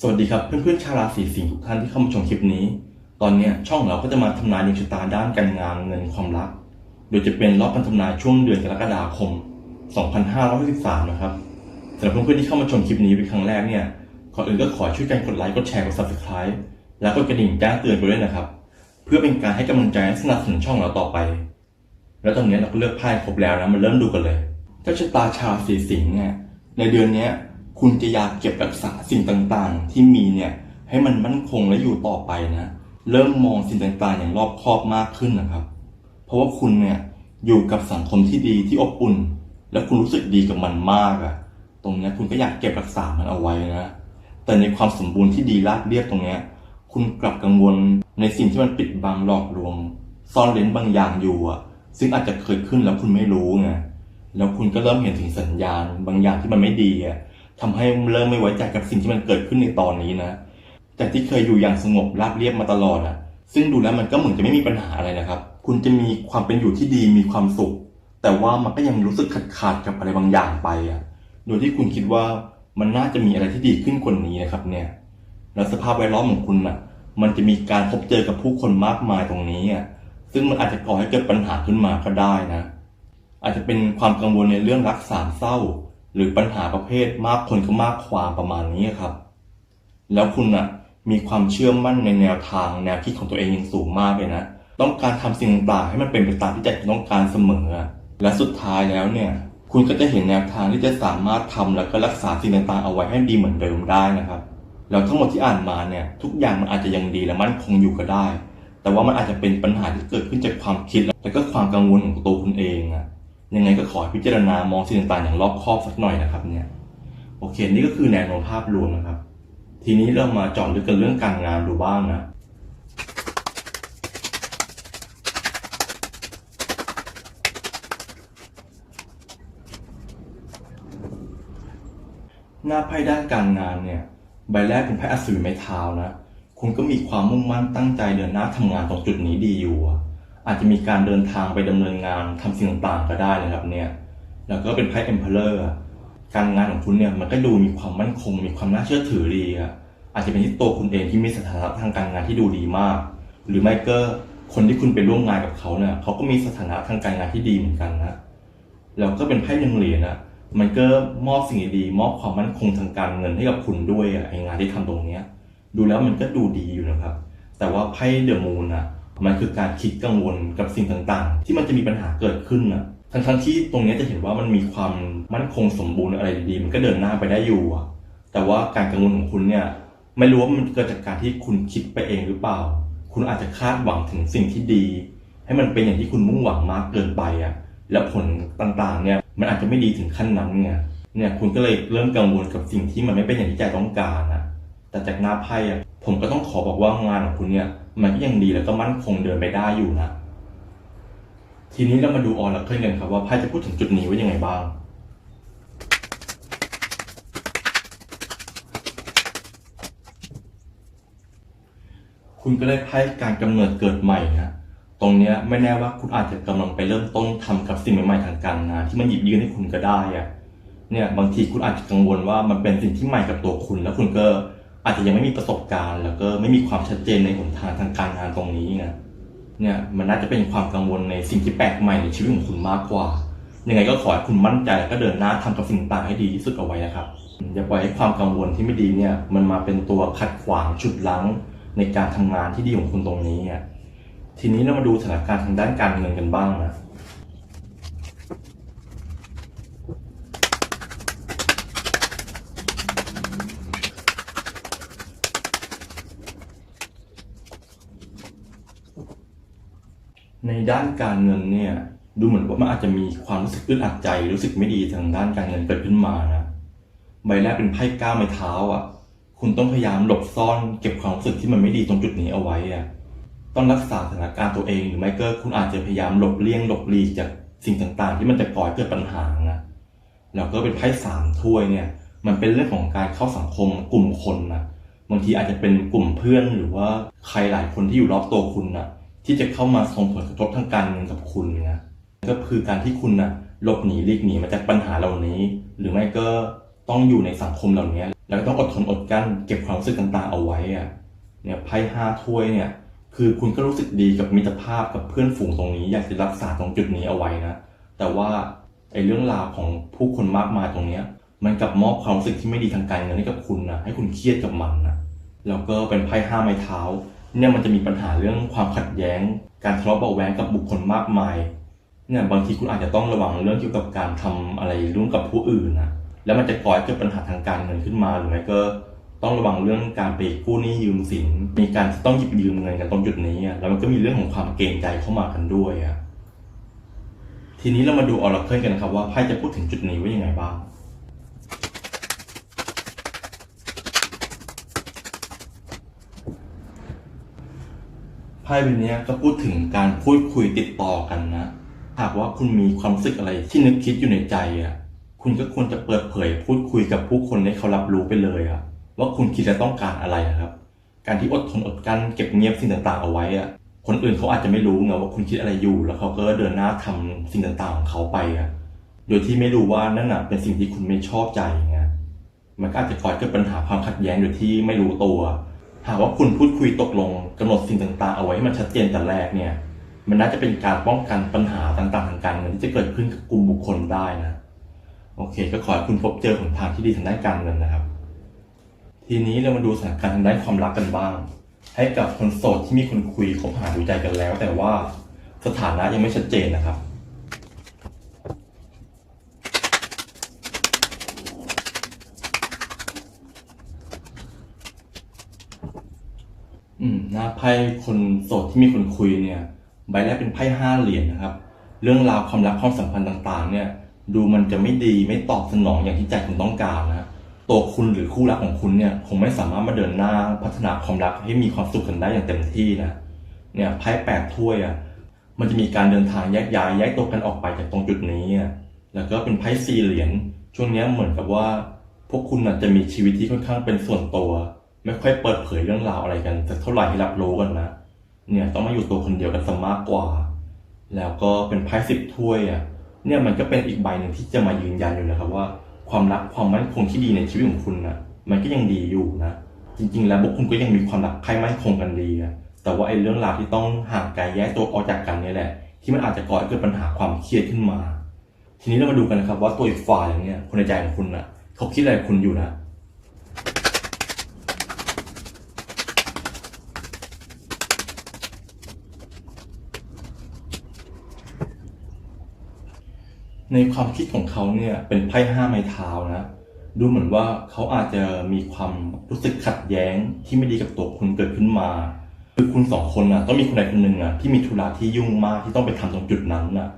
สวัสดีครับเพื่อนๆชาวราศีสิงห์ทุกท่านที่เข้ามาชมคลิปนี้ ตอนนี้ช่องเราก็จะมาทำนายดวงชะตาด้านการงานเงินความรัก โดยจะเป็นรอบการทำนายช่วงเดือนกรกฎาคม 2563 นะครับสำหรับเพื่อนๆที่เข้ามาชมคลิปนี้เป็นครั้งแรกเนี่ยก่อนอื่นก็ขอช่วยกันกดไลค์กดแชร์กด subscribe แล้วก็กระดิ่งแจ้งเตือนไปด้วยนะครับ เพื่อเป็นการให้กำลังใจและสนับสนุนช่องเราต่อไป แล้วตอนนี้เราก็เลือกไพ่ครบแล้วนะมาเริ่มดูกันเลยเจ้าชะตาชาวราศีสิงห์เนี่ยในเดือนนี้ คุณจะอยากเก็บรักษาสิ่งต่างๆ ที่มีเนี่ยให้มันมั่นคงและอยู่ต่อไปนะ เริ่มมองสิ่งต่างๆ อย่างรอบคอบมากขึ้นนะครับ เพราะว่าคุณเนี่ยอยู่กับสังคมที่ดีที่อบอุ่น และคุณรู้สึกดีกับมันมากอะตรงเนี้ยคุณก็อยากเก็บรักษามันเอาไว้นะ แต่ในความสมบูรณ์ที่ดีราบเรียบตรงเนี้ยคุณกลับกังวลในสิ่งที่มันปิดบังหลอกลวง ซ่อนเร้นบางอย่างอยู่อะซึ่งอาจจะเกิดขึ้นแล้วคุณไม่รู้ไงแล้วคุณก็เริ่มเห็นถึงสัญญาณ บางอย่างที่มันไม่ดีอะ ทำให้เริ่มไม่ไว้ใจกับสิ่งที่มันเกิดขึ้นในตอนนี้นะ จากที่เคยอยู่อย่างสงบราบเรียบมาตลอดอะซึ่งดูแล้วมันก็เหมือนจะไม่มีปัญหาอะไรนะครับ คุณจะมีความเป็นอยู่ที่ดีมีความสุข แต่ว่ามันก็ยังรู้สึกขาดขาดกับอะไรบางอย่างไปอะโดยที่คุณคิดว่ามันน่าจะมีอะไรที่ดีขึ้นกว่านี้นะครับ เนี่ย แล้วสภาพแวดล้อมของคุณน่ะมันจะมีการพบเจอกับผู้คนมากมายตรงนี้อะซึ่งมันอาจจะก่อให้เกิดปัญหาขึ้นมาก็ได้นะ อาจจะเป็นความกังวลในเรื่องรักสามเศร้า หรือปัญหาประเภทมากคนก็มากความประมาณนี้ครับ แล้วคุณน่ะมีความเชื่อมั่นในแนวทางแนวคิดของตัวเองอย่างสูงมากเลยนะ ต้องการทำสิ่งต่างๆให้มันเป็นไปตามที่ใจต้องการเสมอ และสุดท้ายแล้วเนี่ย คุณก็จะเห็นแนวทางที่จะสามารถทำแล้วก็รักษาสิ่งต่างๆเอาไว้ให้ดีเหมือนเดิมได้นะครับ แล้วทั้งหมดที่อ่านมาเนี่ยทุกอย่างมันอาจจะยังดีและมั่นคงอยู่ก็ได้ แต่ว่ามันอาจจะเป็นปัญหาที่เกิดขึ้นจากความคิดและก็ความกังวลของตัวคุณเองอะ ยังไงก็ขอพิจารณามองสิ่งต่างๆอย่างรอบคอบสักหน่อยนะครับ เนี่ย โอเค นี่ก็คือแนวโน้มภาพรวมนะครับ ทีนี้เรามาเจาะลึกกันเรื่องการงานดูบ้างนะหน้าไพ่ด้านการงานเนี่ยใบแรกเป็นไพ่อัศวินไม้เท้านะคุณก็มีความมุ่งมั่นตั้งใจเดินหน้าทำงานตรงจุดนี้ดีอยู่อะ อาจจะมีการเดินทางไปดำเนินงานทำสิ่งต่างๆก็ได้นะครับเนี่ยแล้วก็เป็นไพ่เอ็มเพลอร์การงานของคุณเนี่ยมันก็ดูมีความมั่นคง มีความน่าเชื่อถือดีอะอาจจะเป็นที่ตัวคุณเองที่มีสถานะทางการงานที่ดูดีมาก หรือไม่ก็คนที่คุณไปร่วมงานกับเขาเนี่ยเขาก็มีสถานะทางการงานที่ดีเหมือนกันนะแล้วก็เป็นไพ่หนึ่งเหรียญอะมันก็มอบสิ่งดีๆมอบความมั่นคงทางการเงินให้กับคุณด้วยอะไองานที่ทำตรงเนี้ย ดูแล้วมันก็ดูดีอยู่นะครับ แต่ว่าไพ่เดอะมูนอะ มันคือการคิดกังวลกับสิ่งต่างๆ ที่มันจะมีปัญหาเกิดขึ้นอะทั้งๆที่ตรงนี้จะเห็นว่ามันมีความมั่นคงสมบูรณ์อะไรดีๆ มันก็เดินหน้าไปได้อยู่อะแต่ว่าการกังวลของคุณเนี่ยไม่รู้ว่ามันเกิดจากการที่คุณคิดไปเองหรือเปล่า คุณอาจจะคาดหวังถึงสิ่งที่ดี ให้มันเป็นอย่างที่คุณมุ่งหวังมากเกินไปอะแล้วผลต่างๆเนี่ยมันอาจจะไม่ดีถึงขั้นนั้นไงเนี่ยคุณก็เลยเริ่มกังวลกับสิ่งที่มันไม่เป็นอย่างที่ใจต้องการนะแต่จากหน้าไพ่อะผมก็ต้องขอบอกว่างานของคุณเนี่ย มันก็ยังดีแล้วก็มั่นคงเดินไปได้อยู่นะ ทีนี้เรามาดูออร์เคิลกันครับว่าไพ่จะพูดถึงจุดนี้ว่ายังไงบ้างคุณก็ได้ไพ่การกำเนิดเกิดใหม่นะ ตรงเนี้ยไม่แน่ว่าคุณอาจจะกำลังไปเริ่มต้นทำกับสิ่งใหม่ๆทางการงานที่มันหยิบยื่นให้คุณก็ได้อะเนี่ยบางทีคุณอาจจะกังวลว่ามันเป็นสิ่งที่ใหม่กับตัวคุณ แล้วคุณก็ อาจจะยังไม่มีประสบการณ์ แล้วก็ไม่มีความชัดเจนในหนทางทางการงานตรงนี้ไงเนี่ยมันน่าจะเป็นความกังวลในสิ่งที่แปลกใหม่ในชีวิตของคุณมากกว่า ยังไงก็ขอให้คุณมั่นใจแล้วก็เดินหน้าทำกับสิ่งต่างให้ดีที่สุดเอาไว้นะครับอย่าปล่อยให้ความกังวลที่ไม่ดีเนี่ยมันมาเป็นตัวขัดขวางฉุดลังในการทำงานที่ดีของคุณตรงนี้อะทีนี้เรามาดูสถานการณ์ทางด้านการเงินกันบ้างนะ ด้านการเงินเนี่ยดูเหมือนว่ามันอาจจะมีความรู้สึกอึดอัดใจรู้สึกไม่ดีทางด้านการเงินเกิดขึ้นมานะใบแรกเป็นไพ่ก้าวไม้เท้าอะ คุณต้องพยายามหลบซ่อนเก็บความรู้สึกที่มันไม่ดีตรงจุดนี้เอาไว้อะต้องรักษาสถานการณ์ตัวเองหรือไม่ก็คุณอาจจะพยายามหลบเลี่ยงหลบหลีกจากสิ่งต่างๆ ที่มันจะก่อให้เกิดปัญหานะแล้วก็เป็นไพ่สามถ้วยเนี่ย มันเป็นเรื่องของการเข้าสังคมกลุ่มคนนะบางทีอาจจะเป็นกลุ่มเพื่อนหรือว่าใครหลายคนที่อยู่รอบตัวคุณนะ ที่จะเข้ามาส่งผลกระทบทางการเงินกับคุณนะก็คือการที่คุณนะหลบหนีหลีกหนีมาจากปัญหาเหล่านี้ หรือไม่ก็ต้องอยู่ในสังคมเหล่านี้ แล้วก็ต้องอดทนอดกลั้นเก็บความรู้สึกต่างๆเอาไว้อะเนี่ยไพ่ห้าถ้วยเนี่ย คือคุณก็รู้สึกดีกับมิตรภาพกับเพื่อนฝูงตรงนี้ อยากจะรักษาตรงจุดนี้เอาไว้นะ แต่ว่าไอ้เรื่องราวของผู้คนมากมายตรงเนี้ย มันกลับมอบความรู้สึกที่ไม่ดีทางการเงินให้กับคุณนะให้คุณเครียดกับมันนะแล้วก็เป็นไพ่ห้าไม้เท้า เนี่ยมันจะมีปัญหาเรื่องความขัดแย้ง การทะเลาะเบาะแวงกับบุคคลมากมายเนี่ยบางทีคุณอาจจะต้องระวังเรื่องเกี่ยวกับการทำอะไรร่วมกับผู้อื่นนะแล้วมันจะก่อให้เกิดปัญหาทางการเงินขึ้นมาหรือไม่ก็ต้องระวังเรื่องการไปกู้หนี้ยืมสิน มีการต้องหยิบยืมเงินกันตรงจุดนี้อะแล้วมันก็มีเรื่องของความเกรงใจเข้ามากันด้วยอะทีนี้เรามาดูออร์เคิลกันนะครับว่าไพ่จะพูดถึงจุดนี้ว่ายังไงบ้าง ไพ่ใบนี้ก็พูดถึงการพูดคุยติดต่อกันนะ หากว่าคุณมีความรู้สึกอะไรที่นึกคิดอยู่ในใจอะ คุณก็ควรจะเปิดเผย พูดคุยกับผู้คนให้เขารับรู้ไปเลยอะ ว่าคุณคิดและต้องการอะไรครับ การที่อดทนอดกั้นเก็บเงียบสิ่งต่างๆเอาไว้อะ คนอื่นเขาอาจจะไม่รู้ไงว่าคุณคิดอะไรอยู่ แล้วเขาก็เดินหน้าทำสิ่งต่างๆของเขาไปอะ โดยที่ไม่รู้ว่านั่นน่ะเป็นสิ่งที่คุณไม่ชอบใจไงมันก็อาจจะก่อเกิดปัญหาความขัดแย้งโดยที่ไม่รู้ตัว หากว่าคุณพูดคุยตกลงกำหนดสิ่งต่างๆ เอาไว้ให้มันชัดเจนแต่แรกเนี่ย มันน่าจะเป็นการป้องกันปัญหาต่างๆทางการเงินที่จะเกิดขึ้นกับกลุ่มบุคคลได้นะโอเค ก็ขอให้คุณพบเจอหนทางที่ดีทางด้านการเงินนะครับ ทีนี้เรามาดูสถานการณ์ทางด้านความรักกันบ้าง ให้กับคนโสดที่มีคนคุยคบหาดูใจกันแล้ว แต่ว่าสถานะยังไม่ชัดเจนนะครับ น้าไพ่คนโสดที่มีคนคุยเนี่ยใบแรกเป็นไพ่ห้าเหรียญนะครับ เรื่องราวความรักความสัมพันธ์ต่างๆ เนี่ย ดูมันจะไม่ดีไม่ตอบสนองอย่างที่ใจคุณต้องการนะตัวคุณหรือคู่รักของคุณเนี่ยคงไม่สามารถมาเดินหน้าพัฒนาความรักให้มีความสุขกันได้อย่างเต็มที่นะเนี่ยไพ่แปดถ้วยอะมันจะมีการเดินทางแยกย้ายแยกตัวกันออกไปจากตรงจุดนี้อะแล้วก็เป็นไพ่สี่เหรียญช่วงนี้เหมือนกับว่า พวกคุณอาจจะมีชีวิตที่ค่อนข้างเป็นส่วนตัว ไม่ค่อยเปิดเผยเรื่องราวอะไรกันสักเท่าไหร่ให้รับรู้กันนะ เนี่ยต้องมาอยู่ตัวคนเดียวกันซะมากกว่า แล้วก็เป็นไพ่สิบถ้วยอะ เนี่ยมันก็เป็นอีกใบหนึ่งที่จะมายืนยันอยู่นะครับว่า ความรักความมั่นคงที่ดีในชีวิตของคุณนะมันก็ยังดีอยู่นะ จริง ๆ แล้วพวกคุณก็ยังมีความรักใครมั่นคงกันดีอะแต่ว่าไอ้เรื่องราวที่ต้องห่างไกลแยกตัวออกจากกันนี่แหละ ที่มันอาจจะก่อให้เกิดปัญหาความเครียดขึ้นมา ทีนี้เรามาดูกันนะครับว่าตัวอีกฝ่ายเนี่ยคนในใจของคุณนะเขาคิดอะไรกับคุณอยู่นะ ในความคิดของเขาเนี่ยเป็นไพ่ห้าไม้เท้านะ ดูเหมือนว่าเขาอาจจะมีความรู้สึกขัดแย้งที่ไม่ดีกับตัวคุณเกิดขึ้นมา คือคุณสองคนน่ะต้องมีคนใดคนหนึ่งอะที่มีธุระที่ยุ่งมากที่ต้องไปทำตรงจุดนั้นน่ะ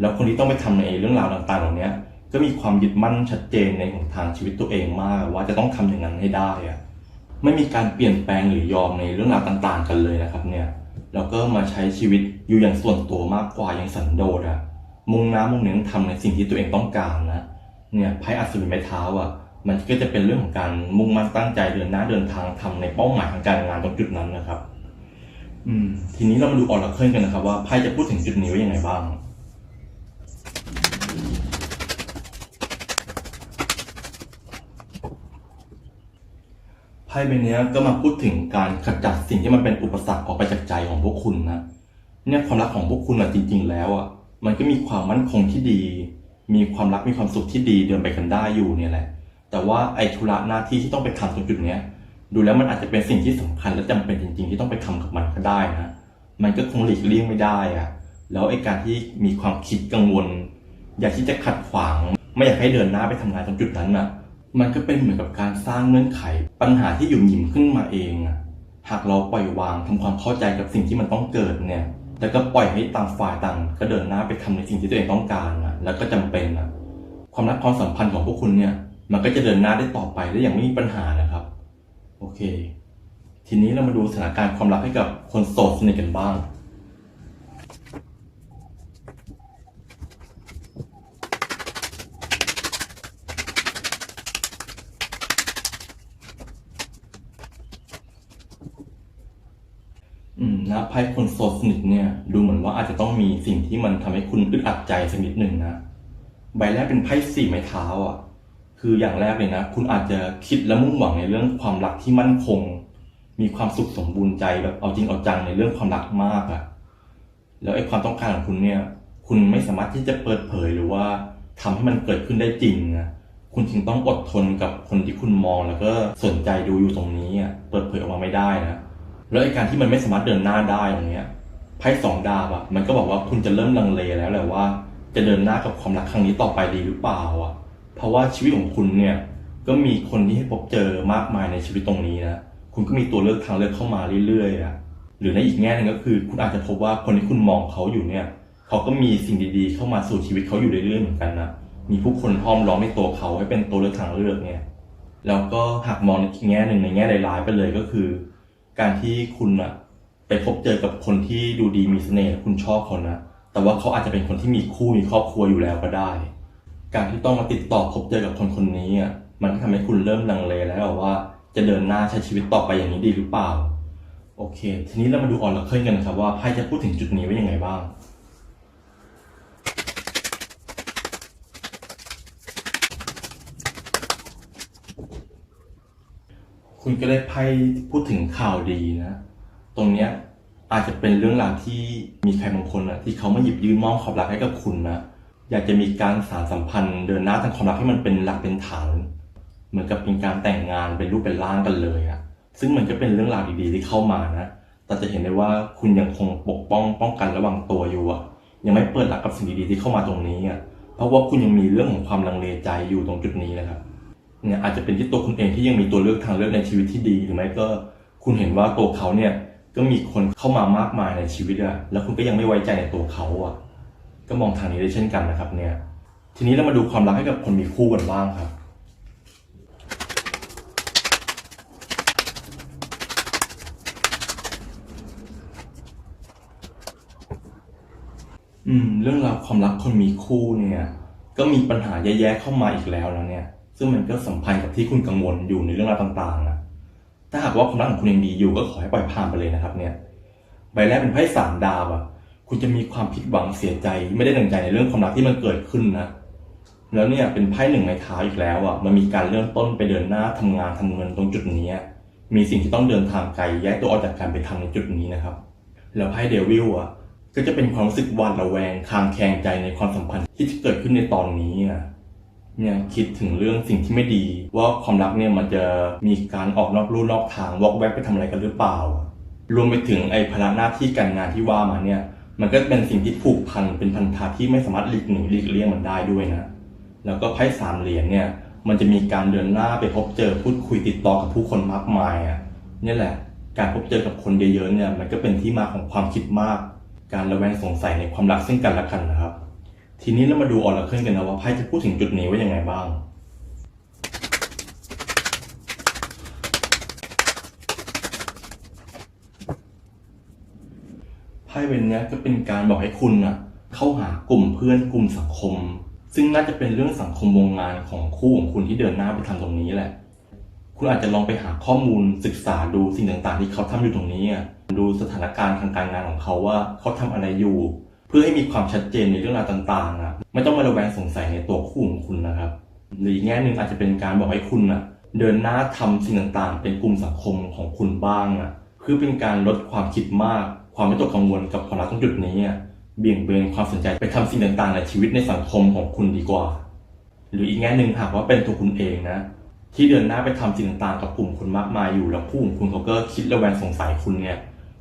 แล้วคนที่ต้องไปทำในเรื่องราวต่างๆเหล่านี้ก็มีความยึดมั่นชัดเจนในหนทางชีวิตตัวเองมากว่าจะต้องทำอย่างนั้นให้ได้อะไม่มีการเปลี่ยนแปลงหรือยอมในเรื่องราวต่าง ๆ กันเลยนะครับเนี่ยแล้วก็มาใช้ชีวิตอยู่อย่างส่วนตัวมากกว่าอย่างสันโดษอะ มุ่งน้ำมุ่งเน้นทำในสิ่งที่ตัวเองต้องการนะเนี่ยไพ่อัศวินไม้เท้าอะมันก็จะเป็นเรื่องของการมุ่งมั่นตั้งใจเดินหน้าเดินทางทำในเป้าหมายทางการงานตรงจุดนั้นนะครับ อืม ทีนี้เรามาดูออร์เคิลกันนะครับ ว่าไพ่จะพูดถึงจุดนี้ว่ายังไงบ้างไพ่ใบเนี้ยก็มาพูดถึงการขจัดสิ่งที่มันเป็นอุปสรรคออกไปจากใจของพวกคุณนะเนี่ยความรักของพวกคุณอะจริง ๆ แล้วอะ มันก็มีความมั่นคงที่ดี มีความรักมีความสุขที่ดีเดินไปกันได้อยู่เนี่ยแหละ แต่ว่าไอ้ธุระหน้าที่ที่ต้องไปทำตรงจุดเนี้ยดูแล้วมันอาจจะเป็นสิ่งที่สำคัญและจำเป็นจริง ๆ ที่ต้องไปทำกับมันก็ได้นะมันก็คงหลีกเลี่ยงไม่ได้อะแล้วไอ้การที่มีความคิดกังวล อยากที่จะขัดขวาง ไม่อยากให้เดินหน้าไปทำงานตรงจุดนั้นน่ะ มันก็เป็นเหมือนกับการสร้างเงื่อนไข ปัญหาที่หยุ่มหยิมขึ้นมาเองอะหากเราปล่อยวางทำความเข้าใจกับสิ่งที่มันต้องเกิดเนี่ย แล้วก็ปล่อยให้ต่างฝ่ายต่างก็เดินหน้าไปทำในสิ่งที่ตัวเองต้องการนะแล้วก็จำเป็นนะความรักความสัมพันธ์ของพวกคุณเนี่ย มันก็จะเดินหน้าได้ต่อไปได้อย่างไม่มีปัญหานะครับ โอเค ทีนี้เรามาดูสถานการณ์ความรักให้กับคนโสดสนิทกันบ้าง อืม นะไพ่คนโสดสนิทเนี่ย ดูเหมือนว่าอาจจะต้องมีสิ่งที่มันทำให้คุณอึดอัดใจสักนิดหนึ่งนะ ใบแรกเป็นไพ่สี่ไม้เท้าอะ คืออย่างแรกเลยนะ คุณอาจจะคิดและมุ่งหวังในเรื่องความรักที่มั่นคง มีความสุขสมบูรณ์ใจแบบเอาจริงเอาจังในเรื่องความรักมากอะแล้วไอ้ความต้องการของคุณเนี่ย คุณไม่สามารถที่จะเปิดเผยหรือว่าทำให้มันเกิดขึ้นได้จริงนะคุณจึงต้องอดทนกับคนที่คุณมองแล้วก็สนใจดูอยู่ตรงนี้อะ เปิดเผยออกมาไม่ได้นะ แล้วไอ้การที่มันไม่สามารถเดินหน้าได้อย่างเงี้ยไพ่สองดาบอะมันก็บอกว่าคุณจะเริ่มลังเลแล้วแหละว่า จะเดินหน้ากับความรักครั้งนี้ต่อไปดีหรือเปล่าอะเพราะว่าชีวิตของคุณเนี่ยก็มีคนที่ให้พบเจอมากมายในชีวิตตรงนี้นะคุณก็มีตัวเลือกทางเลือกเข้ามาเรื่อยๆอะหรือในอีกแง่หนึ่งก็คือ คุณอาจจะพบว่าคนที่คุณมองเขาอยู่เนี่ยเขาก็มีสิ่งดีๆ เข้ามาสู่ชีวิตเขาอยู่เรื่อยๆเหมือนกันนะมีผู้คนห้อมล้อมในตัวเขาให้เป็นตัวเลือกทางเลือกเนี่ยแล้วก็หากมองในแง่หนึ่งในแง่ร้ายๆไปเลยก็คือ การที่คุณอะไปพบเจอกับคนที่ดูดีมีเสน่ห์คุณชอบเขานะแต่ว่าเขาอาจจะเป็นคนที่มีคู่มีครอบครัวอยู่แล้วก็ได้ การที่ต้องมาติดต่อพบเจอกับคนคนนี้อะมันก็ทำให้คุณเริ่มลังเลแล้วว่าจะเดินหน้าใช้ชีวิตต่อไปอย่างนี้ดีหรือเปล่า โอเค ทีนี้เรามาดูออนลักเคิลกันนะครับว่าไพ่จะพูดถึงจุดนี้ไว้ยังไงบ้าง คุณก็ได้ไพ่พูดถึงข่าวดีนะ ตรงเนี้ยอาจจะเป็นเรื่องราวที่มีใครบางคนนะที่เขามาหยิบยื่นมอบความรักให้กับคุณนะอยากจะมีการสานสัมพันธ์เดินหน้าทางความรักให้มันเป็นหลักเป็นฐาน เหมือนกับเป็นการแต่งงานเป็นรูปเป็นร่างกันเลยอะซึ่งมันก็เป็นเรื่องราวดีๆที่เข้ามานะแต่จะเห็นได้ว่าคุณยังคงปกป้องป้องกันระหว่างตัวอยู่อะยังไม่เปิดรับกับสิ่งดีๆที่เข้ามาตรงนี้อะเพราะว่าคุณยังมีเรื่องของความลังเลใจอยู่ตรงจุดนี้นะครับ เนี่ยอาจจะเป็นที่ตัวคุณเองที่ยังมีตัวเลือกทางเลือกในชีวิตที่ดีหรือไม่ก็คุณเห็นว่าตัวเขาเนี่ยก็มีคนเข้ามามากมายในชีวิตอะแล้วคุณก็ยังไม่ไว้ใจในตัวเขาอะก็มองทางนี้ได้เช่นกันนะครับเนี่ย ทีนี้เรามาดูความรักให้กับคนมีคู่กันบ้างครับอืมเรื่องราวความรักคนมีคู่เนี่ย ก็มีปัญหาแย่ๆเข้ามาอีกแล้วนะเนี่ย ซึ่งมันก็สัมพันธ์กับที่คุณกังวลอยู่ในเรื่องราวต่างๆนะถ้าหากว่าความรักของคุณยังดีอยู่ก็ขอให้ปล่อยผ่านไปเลยนะครับ เนี่ย ใบแรกเป็นไพ่สามดาวอะ่ะคุณจะมีความผิดหวังเสียใจ ไม่ได้ดังใจในเรื่องความรักที่มันเกิดขึ้นนะ แล้วเนี่ยเป็นไพ่หนึ่งในเท้าอีกแล้วอะ่ะมันมีการเริ่มต้นไปเดินหน้าทำงานทำเงินตรงจุดนี้มีสิ่งที่ต้องเดินทางไกลแยกตัวออกจากการไปทำในจุดนี้นะครับ แล้วไพ่เดวิลอะก็จะเป็นความรู้สึกหวาดระแวงคางแคงใจในความสัมพันธ์ที่จะเกิดขึ้นในตอนนี้อะ เนี่ยคิดถึงเรื่องสิ่งที่ไม่ดี ว่าความรักเนี่ยมันจะมีการออกนอกลู่นอกทางวอกแวกไปทำอะไรกันหรือเปล่า รวมไปถึงไอ้ภาระหน้าที่การงานที่ว่ามาเนี่ย มันก็เป็นสิ่งที่ผูกพันเป็นพันธะที่ไม่สามารถหลีกหนีหลีกเลี่ยงมันได้ด้วยนะ แล้วก็ไพ่สามเหรียญเนี่ย มันจะมีการเดินหน้าไปพบเจอพูดคุยติดต่อกับผู้คนมากมายอะเนี่ยแหละ การพบเจอกับคนเยอะๆเนี่ย มันก็เป็นที่มาของความคิดมาก การระแวงสงสัยในความรักซึ่งกันและกันนะครับ ทีนี้เรามาดูออร์เคิลกันนะว่าไพ่จะพูดถึงจุดนี้ว่ายังไงบ้าง ไพ่เวนเนี้ยก็เป็นการบอกให้คุณนะเข้าหากลุ่มเพื่อนกลุ่มสังคม ซึ่งน่าจะเป็นเรื่องสังคมวงงานของคู่ของคุณที่เดินหน้าไปทำตรงนี้แหละ คุณอาจจะลองไปหาข้อมูลศึกษาดูสิ่งต่างๆ ที่เขาทำอยู่ตรงนี้อะดูสถานการณ์ทางการงานของเขาว่าเขาทำอะไรอยู่ พื่อให้มีความชัดเจนในเรื่องราวต่างๆอะไม่ต้องมาระแวงสงสัยในตัวคู่ของคุณนะครับ หรืออีกแง่หนึ่งอาจจะเป็นการบอกให้คุณอะเดินหน้าทำสิ่งต่างๆ เป็นกลุ่มสังคมของคุณบ้างอะเพื่อเป็นการลดความคิดมาก ความไม่ตกกังวลกับความรักตรงจุดนี้เบี่ยงเบนความสนใจไปทำสิ่งต่างๆ ในชีวิตในสังคมของคุณดีกว่า หรืออีกแง่หนึ่งหากว่าเป็นตัวคุณเองนะ ที่เดินหน้าไปทำสิ่งต่างๆ กับกลุ่มคุณมากมายอยู่แล้วคู่ของคุณเขาก็คิดระแวงสงสัยคุณเนี่ย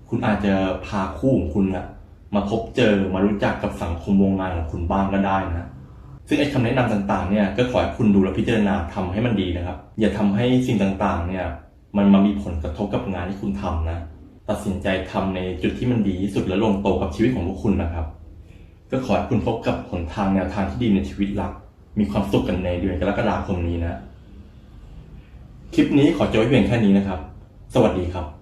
คุณอาจจะพาคู่ของคุณอะ มาพบเจอมารู้จักกับสังคมวงงานของคุณบ้างก็ได้นะ ซึ่งไอ้คำแนะนำต่างๆเนี่ยก็ขอให้คุณดูและพิจารณาทำให้มันดีนะครับ อย่าทำให้สิ่งต่างๆเนี่ยมันมามีผลกระทบกับงานที่คุณทำนะ ตัดสินใจทำในจุดที่มันดีที่สุดและลงตัวกับชีวิตของพวกคุณนะครับ ก็ขอให้คุณพบกับหนทางแนวทางที่ดีในชีวิตรัก มีความสุขกันในเดือนกรกฎาคมนี้นะ คลิปนี้ขอจบไว้เพียงแค่นี้นะครับ สวัสดีครับ